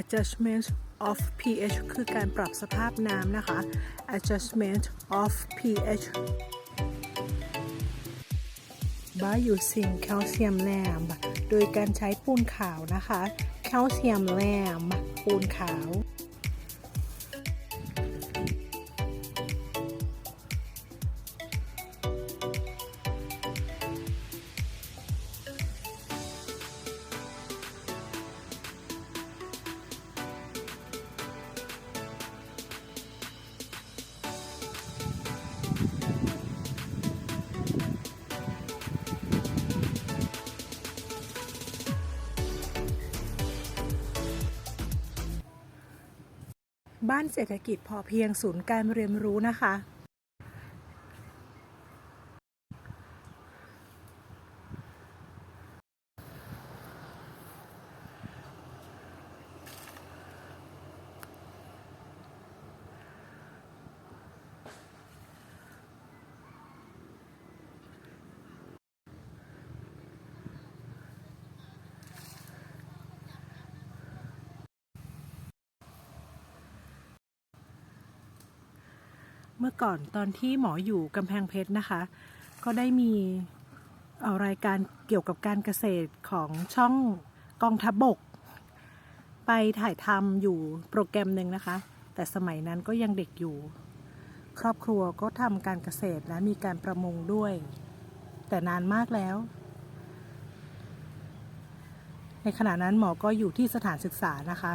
adjustment of pH คือการปรับสภาพน้ำนะคะ adjustment of pH by using calcium lamp โดยการใช้ปูนขาวนะคะ calcium lamp ปูนขาว บ้านเศรษฐกิจพอเพียงศูนย์การเรียนรู้นะคะ เมื่อก่อนตอนที่หมออยู่กำแพงเพชรนะคะ ก็ได้มีอ่อรายการเกี่ยวกับการเกษตรของช่องกองทัพบบก ไปถ่ายทำอยู่โปรแกรมหนึ่งนะคะ แต่สมัยนั้นก็ยังเด็กอยู่ ครอบครัวก็ทำการเกษตรและมีการประมงด้วย แต่นานมากแล้ว ในขณะนั้นหมอก็อยู่ที่สถานศึกษานะคะ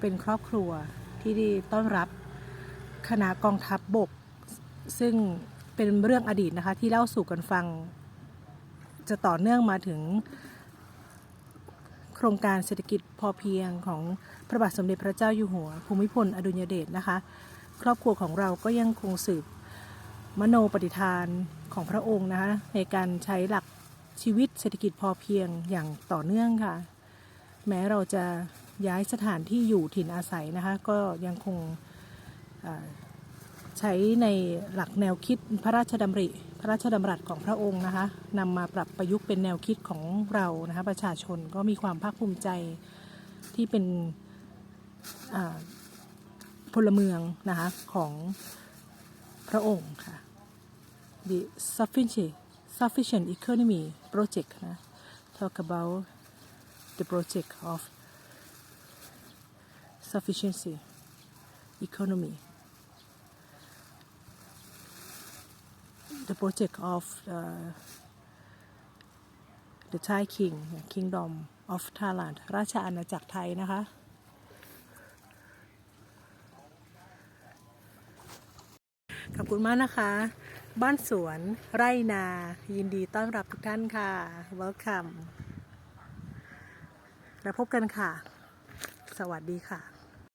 เป็นครอบครัวที่ได้ต้อนรับ คณะกองทัพบบก ซึ่งเป็นเรื่องอดีตนะคะ ที่เล่าสู่กันฟัง จะต่อเนื่องมาถึง โครงการเศรษฐกิจพอเพียงของพระบาทสมเด็จพระเจ้าอยู่หัว ภูมิพลอดุลยเดชนะคะ ครอบครัวของเราก็ยังคงสืบมโนปฏิฐานของพระองค์นะคะในการใช้หลักชีวิตเศรษฐกิจพอเพียงอย่างต่อเนื่องค่ะ แม้เราจะย้ายสถานที่อยู่ถิ่นอาศัยนะคะ ก็ยังคง ใช้ในหลักแนวคิดพระราชดำริ พระราชดำรัสของพระองค์นะคะนำมาปรับประยุกต์เป็นแนวคิดของเรานะคะประชาชนก็มีความภาคภูมิใจที่เป็นพลเมืองนะคะของพระองค์ค่ะ the sufficient sufficient economy project นะ talk about the project of sufficiency economy the project of uh, the Thai King Kingdom of Thailand ราชอาณาจักรไทยนะคะ ขอบคุณมากนะคะ บ้านสวนไร่นา ยินดีต้อนรับทุกท่านค่ะ welcome แล้วพบกันค่ะ สวัสดีค่ะ